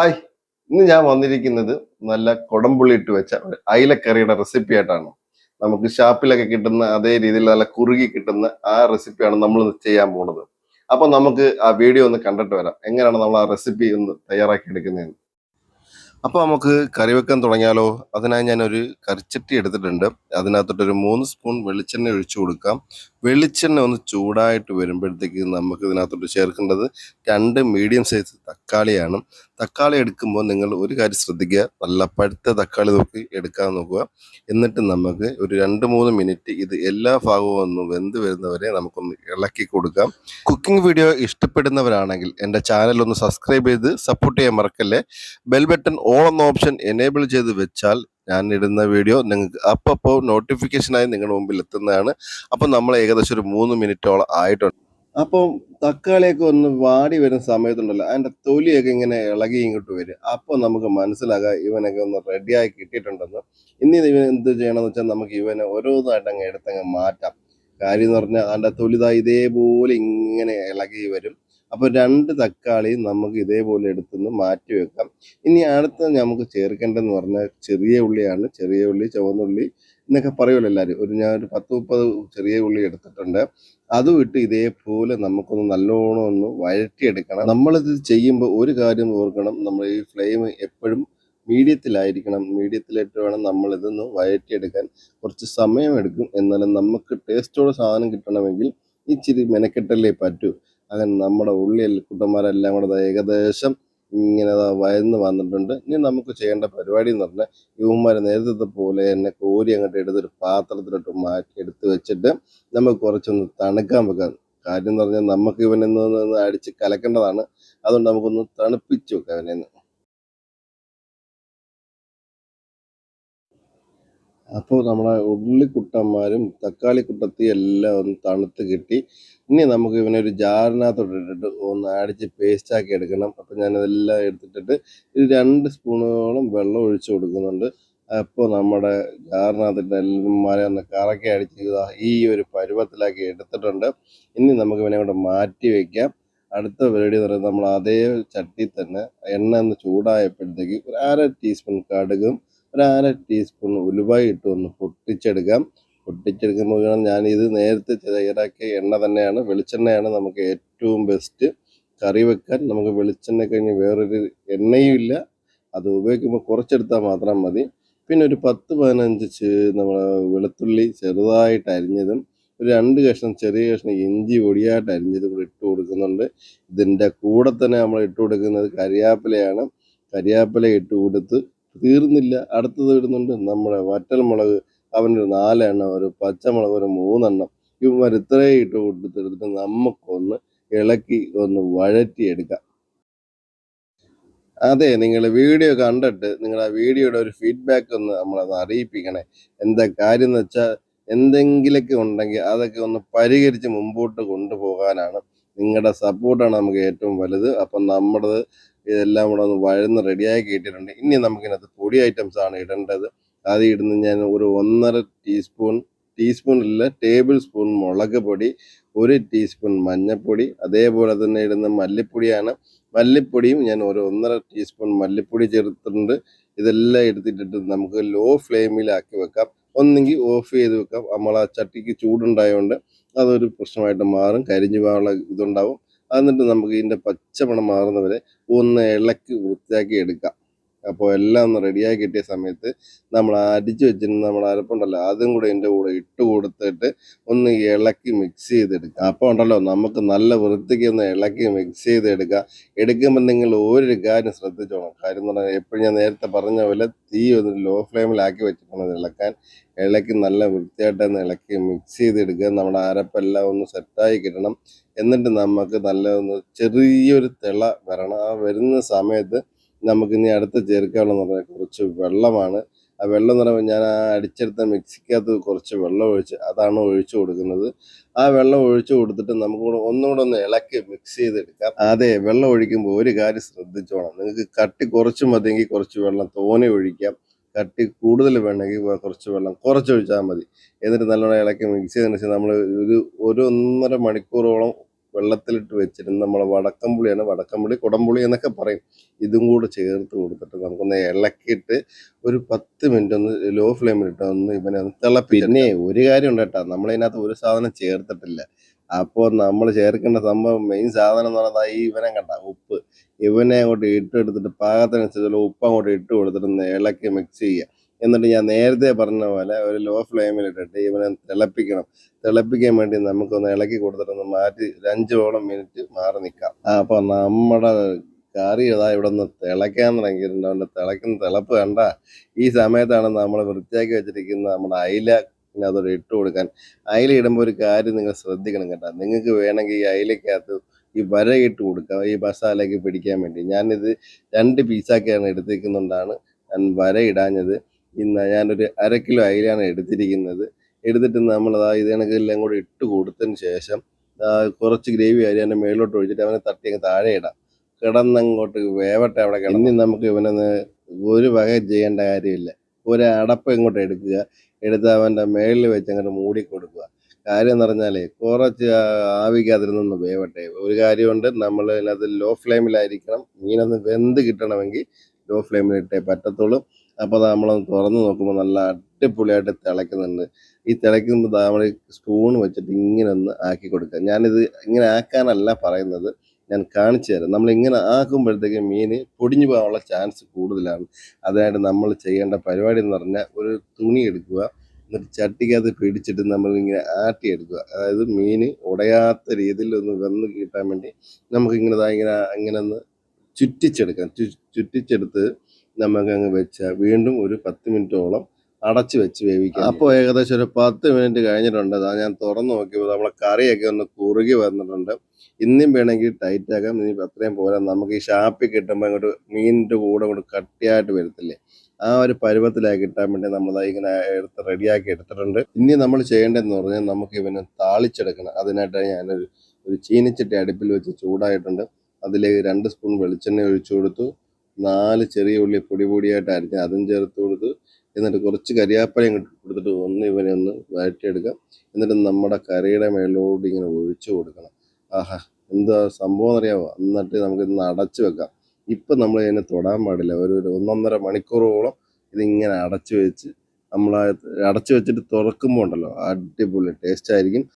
Hi. ഇന്ന് ഞാൻ വന്നിരിക്കുന്നത് നല്ല കുടംപുള്ളി ഇട്ട് വെച്ച ഒരു അയിലക്കറിയുടെ റെസിപ്പി ആയിട്ടാണ്. നമുക്ക് ഷാപ്പിലൊക്കെ കിട്ടുന്ന അതേ രീതിയിൽ നല്ല കുറുകി കിട്ടുന്ന ആ റെസിപ്പിയാണ് നമ്മൾ ചെയ്യാൻ പോണത് അപ്പൊ നമുക്ക് ആ വീഡിയോ ഒന്ന് കണ്ടിട്ട് വരാം. എങ്ങനെയാണ് നമ്മൾ ആ റെസിപ്പി ഒന്ന് തയ്യാറാക്കി എടുക്കുന്നതെന്ന്. അപ്പൊ നമുക്ക് കറി വെക്കാൻ തുടങ്ങിയാലോ? അതിനായി ഒരു കറിച്ചട്ടി എടുത്തിട്ടുണ്ട്. അതിനകത്തോട്ട് ഒരു മൂന്ന് സ്പൂൺ വെളിച്ചെണ്ണ ഒഴിച്ചു കൊടുക്കാം. വെളിച്ചെണ്ണ ഒന്ന് ചൂടായിട്ട് വരുമ്പോഴത്തേക്ക് നമുക്ക് ഇതിനകത്തോട്ട് ചേർക്കേണ്ടത് രണ്ട് മീഡിയം സൈസ് തക്കാളിയാണ്. തക്കാളി എടുക്കുമ്പോൾ നിങ്ങൾ ഒരു കാര്യം ശ്രദ്ധിക്കുക. നല്ല പഴുത്ത തക്കാളി നോക്കി എടുക്കാൻ നോക്കുക. എന്നിട്ട് നമുക്ക് ഒരു രണ്ട് മൂന്ന് മിനിറ്റ് ഇത് എല്ലാ ഭാഗവും ഒന്ന് വെന്ത് വരുന്നവരെ നമുക്കൊന്ന് ഇളക്കി കൊടുക്കാം. കുക്കിംഗ് വീഡിയോ ഇഷ്ടപ്പെടുന്നവരാണെങ്കിൽ എന്റെ ചാനൽ ഒന്ന് സബ്സ്ക്രൈബ് ചെയ്ത് സപ്പോർട്ട് ചെയ്യാൻ മറക്കല്ലേ? ബെൽ ബട്ടൺ ഓൾ എന്ന ഓപ്ഷൻ എനേബിൾ ചെയ്ത് വെച്ചാൽ ഞാൻ ഇടുന്ന വീഡിയോ നിങ്ങൾക്ക് അപ്പോൾ നോട്ടിഫിക്കേഷനായി നിങ്ങളുടെ മുമ്പിൽ എത്തുന്നതാണ്. അപ്പോൾ നമ്മൾ ഏകദേശം ഒരു മൂന്ന് മിനിറ്റോളം ആയിട്ടുണ്ട്. അപ്പം തക്കാളിയൊക്കെ ഒന്ന് വാടി വരുന്ന സമയത്തുണ്ടല്ലോ അതിന്റെ തൊലിയൊക്കെ ഇങ്ങനെ ഇളകി ഇങ്ങോട്ട് വരും. അപ്പോൾ നമുക്ക് മനസ്സിലാകാം ഇവനൊക്കെ ഒന്ന് റെഡിയായി കിട്ടിയിട്ടുണ്ടെന്ന്. ഇനി ഇവൻ എന്ത് ചെയ്യണമെന്ന് വെച്ചാൽ നമുക്ക് ഇവനെ ഓരോന്നായിട്ട് അങ്ങ് എടുത്തങ്ങ് മാറ്റാം. കാര്യം എന്ന് പറഞ്ഞാൽ അതിന്റെ തൊലിതാ ഇതേപോലെ ഇങ്ങനെ ഇളകി വരും. അപ്പോൾ രണ്ട് തക്കാളി നമുക്ക് ഇതേപോലെ എടുത്തുനിന്ന് മാറ്റി വെക്കാം. ഇനി അടുത്ത നമുക്ക് ചേർക്കേണ്ടതെന്ന് പറഞ്ഞാൽ ചെറിയ ഉള്ളിയാണ്. ചെറിയ ഉള്ളി ചുവന്നുള്ളി എന്നൊക്കെ പറയുമല്ലോ എല്ലാവരും. ഒരു ഞാൻ ഒരു പത്ത് മുപ്പത് ചെറിയ ഉള്ളി എടുത്തിട്ടുണ്ട്. അതും ഇട്ട് ഇതേപോലെ നമുക്കൊന്ന് നല്ലോണം ഒന്ന് വഴറ്റിയെടുക്കണം. നമ്മളിത് ചെയ്യുമ്പോൾ ഒരു കാര്യം ഓർക്കണം. നമ്മൾ ഈ ഫ്ലെയിം എപ്പോഴും മീഡിയത്തിലായിരിക്കണം. മീഡിയത്തിലിട്ട് വേണം നമ്മൾ ഇതൊന്ന് വഴറ്റിയെടുക്കാൻ. കുറച്ച് സമയമെടുക്കും എന്നാലും നമുക്ക് ടേസ്റ്റോടെ സാധനം കിട്ടണമെങ്കിൽ ഇച്ചിരി മെനക്കെട്ടല്ലേ പറ്റൂ. അങ്ങനെ നമ്മുടെ ഉള്ളിൽ കുട്ടന്മാരെല്ലാം കൂടെ ഏകദേശം ഇങ്ങനെ വയന്ന് വന്നിട്ടുണ്ട്. ഇനി നമുക്ക് ചെയ്യേണ്ട പരിപാടി എന്ന് പറഞ്ഞാൽ ഇവന്മാർ നേരത്തെ പോലെ തന്നെ കോരി അങ്ങോട്ട് എടുത്തൊരു പാത്രത്തിലോട്ട് മാറ്റി എടുത്ത് വെച്ചിട്ട് നമുക്ക് കുറച്ചൊന്ന് തണുക്കാൻ വെക്കാം. കാര്യം എന്ന് പറഞ്ഞാൽ നമുക്ക് ഇവനൊന്ന് അടിച്ച് കലക്കേണ്ടതാണ്. അതുകൊണ്ട് നമുക്കൊന്ന് തണുപ്പിച്ച് വെക്കാം ഇവനെ അപ്പോൾ നമ്മുടെ ഉള്ളിക്കുട്ടന്മാരും തക്കാളി കുട്ടത്തി എല്ലാം ഒന്ന് തണുത്ത് കിട്ടി. ഇനി നമുക്ക് ഇവനെ ഒരു ജാറിനകത്തോട്ട് ഇട്ടിട്ട് ഒന്ന് അടിച്ച് പേസ്റ്റ് ആക്കി എടുക്കണം. അപ്പോൾ ഞാനതെല്ലാം എടുത്തിട്ടിട്ട് ഒരു രണ്ട് സ്പൂണോളം വെള്ളം ഒഴിച്ച് കൊടുക്കുന്നുണ്ട്. അപ്പോൾ നമ്മുടെ ജാറിനകത്തിട്ട് എല്ലാമാരെ ഒന്ന് കറക്കി അടിച്ച് ഈ ഒരു പരുവത്തിലാക്കി എടുത്തിട്ടുണ്ട്. ഇനി നമുക്ക് ഇവനെ കൂടെ മാറ്റി വയ്ക്കാം അടുത്ത പരിപാടി എന്ന് പറയുന്നത് നമ്മൾ അതേ ചട്ടി തന്നെ എണ്ണ ഒന്ന് ചൂടായപ്പോഴത്തേക്ക് ഒരു അര ടീസ്പൂൺ കടുകും ഒരു അര ടീസ്പൂൺ ഉലുവായി ഇട്ട് ഒന്ന് പൊട്ടിച്ചെടുക്കാം പൊട്ടിച്ചെടുക്കുമ്പോൾ ഞാൻ ഇത് നേരത്തെ തയ്യാറാക്കിയ എണ്ണ തന്നെയാണ്. വെളിച്ചെണ്ണയാണ് നമുക്ക് ഏറ്റവും ബെസ്റ്റ് കറി വെക്കാൻ നമുക്ക് വെളിച്ചെണ്ണ കഴിഞ്ഞ് വേറൊരു എണ്ണയും ഇല്ല. അത് ഉപയോഗിക്കുമ്പോൾ കുറച്ചെടുത്താൽ മാത്രം മതി. പിന്നെ ഒരു പത്ത് പതിനഞ്ച് നമ്മൾ വെളുത്തുള്ളി ചെറുതായിട്ട് അരിഞ്ഞതും ഒരു രണ്ട് കഷ്ണം ചെറിയ കഷ്ണം ഇഞ്ചി പൊടിയായിട്ട് അരിഞ്ഞതും കൂടെ ഇട്ട് കൊടുക്കുന്നുണ്ട്. ഇതിന്റെ കൂടെ തന്നെ നമ്മൾ ഇട്ട് കൊടുക്കുന്നത് കരിയാപ്പിലയാണ്. കരിയാപ്പില ഇട്ട് കൊടുത്ത് തീർന്നില്ല അടുത്തത് ഇടുന്നുണ്ട്. നമ്മുടെ വറ്റൽ മുളക് അവനൊരു നാലെണ്ണം ഒരു പച്ചമുളക് ഒരു മൂന്നെണ്ണം. ഇവന്മാർ ഇത്രയും ഇട്ട് കൊടുത്തെടുത്തിട്ട് നമുക്കൊന്ന് ഇളക്കി ഒന്ന് വഴറ്റിയെടുക്കാം. അതെ നിങ്ങൾ വീഡിയോ കണ്ടിട്ട് നിങ്ങൾ ആ വീഡിയോയുടെ ഒരു ഫീഡ്ബാക്ക് ഒന്ന് നമ്മളത് അറിയിപ്പിക്കണേ. എന്താ കാര്യം എന്ന് വെച്ചാൽ എന്തെങ്കിലുമൊക്കെ ഉണ്ടെങ്കിൽ അതൊക്കെ ഒന്ന് പരിഹരിച്ച് മുമ്പോട്ട് കൊണ്ടുപോകാനാണ് നിങ്ങളുടെ സപ്പോർട്ടാണ് നമുക്ക് ഏറ്റവും വലുത്. അപ്പം നമ്മുടെ ഇതെല്ലാം കൂടെ ഒന്ന് വഴന്ന് റെഡിയായി ഇട്ടിട്ടുണ്ട് ഇനി നമുക്കിനകത്ത് പൊടി ഐറ്റംസ് ആണ് ഇടേണ്ടത്. അത് ഇടുന്ന ഞാൻ ഒരു ഒന്നര ടീസ്പൂൺ ഇല്ല ടേബിൾ സ്പൂൺ മുളക് പൊടി ഒരു ടീസ്പൂൺ മഞ്ഞൾപ്പൊടി അതേപോലെ തന്നെ ഇടുന്ന മല്ലിപ്പൊടിയാണ്. മല്ലിപ്പൊടിയും ഞാൻ ഒരു ഒന്നര ടീസ്പൂൺ മല്ലിപ്പൊടി ചേർത്തിട്ടുണ്ട്. ഇതെല്ലാം എടുത്തിട്ടിട്ട് നമുക്ക് ലോ ഫ്ലെയിമിലാക്കി വെക്കാം. ഒന്നെങ്കിൽ ഓഫ് ചെയ്ത് വെക്കാം. നമ്മൾ ആ ചട്ടിക്ക് ചൂടുണ്ടായതുകൊണ്ട് അതൊരു പ്രശ്നമായിട്ട് മാറും. കരിഞ്ഞു പോകാനുള്ള ഇതുണ്ടാവും. എന്നിട്ട് നമുക്ക് ഇതിന്റെ പച്ചമണം മാറുന്നവരെ ഒന്ന് ഇളക്കി വൃത്തിയാക്കി എടുക്കാം. അപ്പോൾ എല്ലാം ഒന്ന് റെഡിയായി കിട്ടിയ സമയത്ത് നമ്മൾ അടിച്ചു വെച്ചിരുന്ന നമ്മൾ അരപ്പുണ്ടല്ലോ അതും കൂടെ ഇതിന്റെ കൂടെ ഇട്ട് കൊടുത്തിട്ട് ഒന്ന് ഇളക്കി മിക്സ് ചെയ്തെടുക്കുക അപ്പോൾ ഉണ്ടല്ലോ നമുക്ക് നല്ല വൃത്തിക്ക് ഒന്ന് ഇളക്കി മിക്സ് ചെയ്തെടുക്കുക എടുക്കുമ്പോൾ നിങ്ങൾ ഒരു കാര്യം ശ്രദ്ധിച്ചോണം. കാര്യം എന്ന് പറഞ്ഞാൽ എപ്പോഴും ഞാൻ നേരത്തെ പറഞ്ഞ പോലെ തീ ഒന്ന് ലോ ഫ്ലെയിമിലാക്കി വെച്ചിട്ടുണ്ട് ഇളക്കാൻ. ഇളക്കി നല്ല വൃത്തിയായിട്ട് ഒന്ന് ഇളക്കി മിക്സ് ചെയ്തെടുക്കുക. നമ്മുടെ അരപ്പെല്ലാം ഒന്ന് സെറ്റായി കിട്ടണം. എന്നിട്ട് നമുക്ക് നല്ല ഒന്ന് ചെറിയൊരു തിള വരണം. ആ വരുന്ന സമയത്ത് നമുക്ക് ഇനി അടുത്ത് ചേർക്കാനുള്ളതെന്ന് പറഞ്ഞാൽ കുറച്ച് വെള്ളമാണ്. ആ വെള്ളം എന്ന് പറയുമ്പോൾ ഞാൻ ആ അടിച്ചെടുത്ത മിക്സിക്കകത്ത് കുറച്ച് വെള്ളം ഒഴിച്ച് അതാണ് ഒഴിച്ചു കൊടുക്കുന്നത്. ആ വെള്ളം ഒഴിച്ചു കൊടുത്തിട്ട് നമുക്ക് കൂടെ ഒന്നുകൂടെ ഒന്ന് ഇളക്കി മിക്സ് ചെയ്തെടുക്കാം. അതെ വെള്ളം ഒഴിക്കുമ്പോൾ ഒരു കാര്യം ശ്രദ്ധിച്ചോണം. നിങ്ങൾക്ക് കട്ടി കുറച്ച് മതിയെങ്കിൽ കുറച്ച് വെള്ളം തോനെ ഒഴിക്കാം. കട്ടി കൂടുതൽ വേണമെങ്കിൽ കുറച്ച് വെള്ളം കുറച്ച് ഒഴിച്ചാൽ മതി. എന്നിട്ട് നല്ലോണം ഇളക്കി മിക്സ് ചെയ്തതിന് ശേഷം നമ്മൾ ഒരു ഒരു ഒന്നര മണിക്കൂറോളം വെള്ളത്തിലിട്ട് വെച്ചിരുന്ന നമ്മളെ വടക്കമ്പുളിയാണ് വടക്കമ്പുളി കുടംപുളി എന്നൊക്കെ പറയും. ഇതും കൂടെ ചേർത്ത് കൊടുത്തിട്ട് നമുക്കൊന്ന് ഇളക്കിയിട്ട് ഒരു പത്ത് മിനിറ്റ് ഒന്ന് ലോ ഫ്ലെയിമിലിട്ട് ഒന്ന് ഇവനെ ഒന്ന് തിളപ്പി പിന്നെ ഒരു കാര്യം ഉണ്ട് കേട്ടോ. നമ്മളതിനകത്ത് ഒരു സാധനം ചേർത്തിട്ടില്ല. അപ്പോൾ നമ്മൾ ചേർക്കേണ്ട സംഭവം മെയിൻ സാധനം എന്ന് പറയുന്നത് ഈ ഇവനെ കണ്ട ഉപ്പ്. ഇവനെ അങ്ങോട്ട് ഇട്ടെടുത്തിട്ട് പാകത്തിനനുസരിച്ചുള്ള ഉപ്പ് അങ്ങോട്ട് ഇട്ട് കൊടുത്തിട്ട് ഇളക്കി മിക്സ് ചെയ്യുക. എന്നിട്ട് ഞാൻ നേരത്തെ പറഞ്ഞ പോലെ ഒരു ലോ ഫ്ലെയിമിൽ ഇട്ടിട്ട് ഇവനെ തിളപ്പിക്കണം. തിളപ്പിക്കാൻ വേണ്ടി നമുക്കൊന്ന് ഇളക്കി കൊടുത്തിട്ടൊന്ന് മാറ്റി അഞ്ചോളം മിനിറ്റ് മാറി നിൽക്കാം. അപ്പോൾ അപ്പൊ നമ്മുടെ കറി ഇതാ ഇവിടെ ഒന്ന് തിളയ്ക്കാൻ തുടങ്ങിയിട്ടുണ്ട് അവന്റെ തിളക്കുന്ന തിളപ്പ് കണ്ട ഈ സമയത്താണ് നമ്മൾ വൃത്തിയാക്കി വെച്ചിരിക്കുന്ന നമ്മുടെ അയില പിന്നെ അതോടെ ഇട്ട് കൊടുക്കാൻ. അയില ഇടുമ്പോൾ ഒരു കാര്യം നിങ്ങൾ ശ്രദ്ധിക്കണം കേട്ടോ. നിങ്ങൾക്ക് വേണമെങ്കിൽ ഈ അയിലക്കകത്ത് ഈ വര ഇട്ട് കൊടുക്കാം. ഈ മസാലയ്ക്ക് പിടിക്കാൻ വേണ്ടി. ഞാനിത് രണ്ട് പീസാക്കിയാണ് എടുത്തിരിക്കുന്നുകൊണ്ടാണ് ഞാൻ വര ഇടാഞ്ഞത്. ഇന്ന് ഞാനൊരു അര കിലോ അയിലാണ് എടുത്തിരിക്കുന്നത്. എടുത്തിട്ട് നമ്മൾ ആ ഇത് കണക്കെല്ലാം കൂടി ഇട്ട് കൊടുത്തതിന് ശേഷം കുറച്ച് ഗ്രേവി അരി അതിന്റെ മേളിലോട്ട് ഒഴിച്ചിട്ട് അവനെ തട്ടി അങ്ങ് താഴെ ഇടാം. കിടന്നങ്ങോട്ട് വേവട്ടെ അവിടെ കിടന്ന്. നമുക്ക് ഇവനൊന്ന് ഒരു വക ചെയ്യേണ്ട കാര്യമില്ല. ഒരു അടപ്പ് ഇങ്ങോട്ട് എടുക്കുക. എടുത്ത് അവന്റെ മേളിൽ വെച്ച് അങ്ങോട്ട് മൂടി കൊടുക്കുക. കാര്യം എന്ന് പറഞ്ഞാലേ കുറച്ച് ആവിക്കാതിരുന്നൊന്ന് ആവിക്ക് വേവട്ടെ. ഒരു കാര്യമുണ്ട് നമ്മൾ അതിനകത്ത് ലോ ഫ്ലെയിമിലായിരിക്കണം മീനൊന്ന് വെന്ത് കിട്ടണമെങ്കിൽ ലോ ഫ്ലെയിമിലിട്ടേ പറ്റത്തുള്ളൂ. അപ്പോൾ നമ്മൾ തുറന്ന് നോക്കുമ്പോൾ നല്ല അടിപൊളിയായിട്ട് തിളയ്ക്കുന്നുണ്ട്. ഈ തിളയ്ക്കുമ്പോൾ നമ്മൾ സ്പൂൺ വെച്ചിട്ട് ഇങ്ങനെ ഒന്ന് ആക്കി കൊടുക്കുക ഞാനിത് ഇങ്ങനെ ആക്കാനല്ല പറയുന്നത്. ഞാൻ കാണിച്ചു തരാം. നമ്മൾ ഇങ്ങനെ ആക്കുമ്പോഴത്തേക്ക് മീൻ പൊടിഞ്ഞു പോകാനുള്ള ചാൻസ് കൂടുതലാണ്. അതിനായിട്ട് നമ്മൾ ചെയ്യേണ്ട പരിപാടി എന്ന് പറഞ്ഞാൽ ഒരു തുണി എടുക്കുക എന്നിട്ട് ചട്ടിക്കകത്ത് പിടിച്ചിട്ട് നമ്മൾ ഇങ്ങനെ ആട്ടിയെടുക്കുക അതായത് മീൻ ഉടയാത്ത രീതിയിൽ ഒന്ന് വന്ന് കിട്ടാൻ വേണ്ടി നമുക്ക് ഇങ്ങനെ ഇങ്ങനെ ഒന്ന് ചുറ്റിച്ചെടുക്കാം. ചുറ്റിച്ചെടുത്ത് നമുക്ക് അങ്ങ് വെച്ച വീണ്ടും ഒരു പത്ത് മിനിറ്റോളം അടച്ചു വെച്ച് വേവിക്കാം. അപ്പോൾ ഏകദേശം ഒരു പത്ത് മിനിറ്റ് കഴിഞ്ഞിട്ടുണ്ട്. അതാ ഞാൻ തുറന്നു നോക്കിയപ്പോൾ നമ്മളെ കറിയൊക്കെ ഒന്ന് കുറുകി വന്നിട്ടുണ്ട്. ഇന്നും വേണമെങ്കിൽ ടൈറ്റ് ആക്കാം. ഇനി അത്രയും പോരാ. നമുക്ക് ഈ ഷാപ്പിൽ കിട്ടുമ്പോൾ അങ്ങോട്ട് മീനിന്റെ കൂടെ കൂടെ കട്ടിയായിട്ട് വരത്തില്ലേ? ആ ഒരു പരുവത്തിലാക്കി കിട്ടാൻ വേണ്ടി നമ്മൾ ഇങ്ങനെ എടുത്ത് റെഡിയാക്കി എടുത്തിട്ടുണ്ട്. ഇനി നമ്മൾ ചെയ്യേണ്ടതെന്ന് പറഞ്ഞാൽ നമുക്ക് ഇവനെ താളിച്ചെടുക്കണം. അതിനായിട്ട് ഞാനൊരു ഒരു ചീനിച്ചട്ടി അടുപ്പിൽ വെച്ച് ചൂടായിട്ടുണ്ട്. അതിലേക്ക് രണ്ട് സ്പൂൺ വെളിച്ചെണ്ണ ഒഴിച്ചു കൊടുത്തു. നാല് ചെറിയ ഉള്ളി പൊടി പൊടിയായിട്ട് അരിഞ്ഞ് അതും ചേർത്ത് കൊടുത്ത് എന്നിട്ട് കുറച്ച് കരിയാപ്പഴം കൊടുത്തിട്ട് ഒന്ന് ഇവനെ ഒന്ന് വഴറ്റിയെടുക്കാം. എന്നിട്ട് നമ്മുടെ കറിയുടെ മേളിലോട് ഇങ്ങനെ ഒഴിച്ചു കൊടുക്കണം. ആഹാ എന്താ സംഭവം അറിയാമോ എന്നിട്ട് നമുക്ക് ഇന്ന് അടച്ചു വെക്കാം. ഇപ്പം നമ്മൾ ഇതിനെ തൊടാൻ പാടില്ല. ഒരു ഒന്നൊന്നര മണിക്കൂറോളം ഇതിങ്ങനെ അടച്ചു വെച്ച് നമ്മൾ അടച്ചു വെച്ചിട്ട് തുറക്കുമ്പോൾ ഉണ്ടല്ലോ അടിപൊളി ടേസ്റ്റ് ആയിരിക്കും.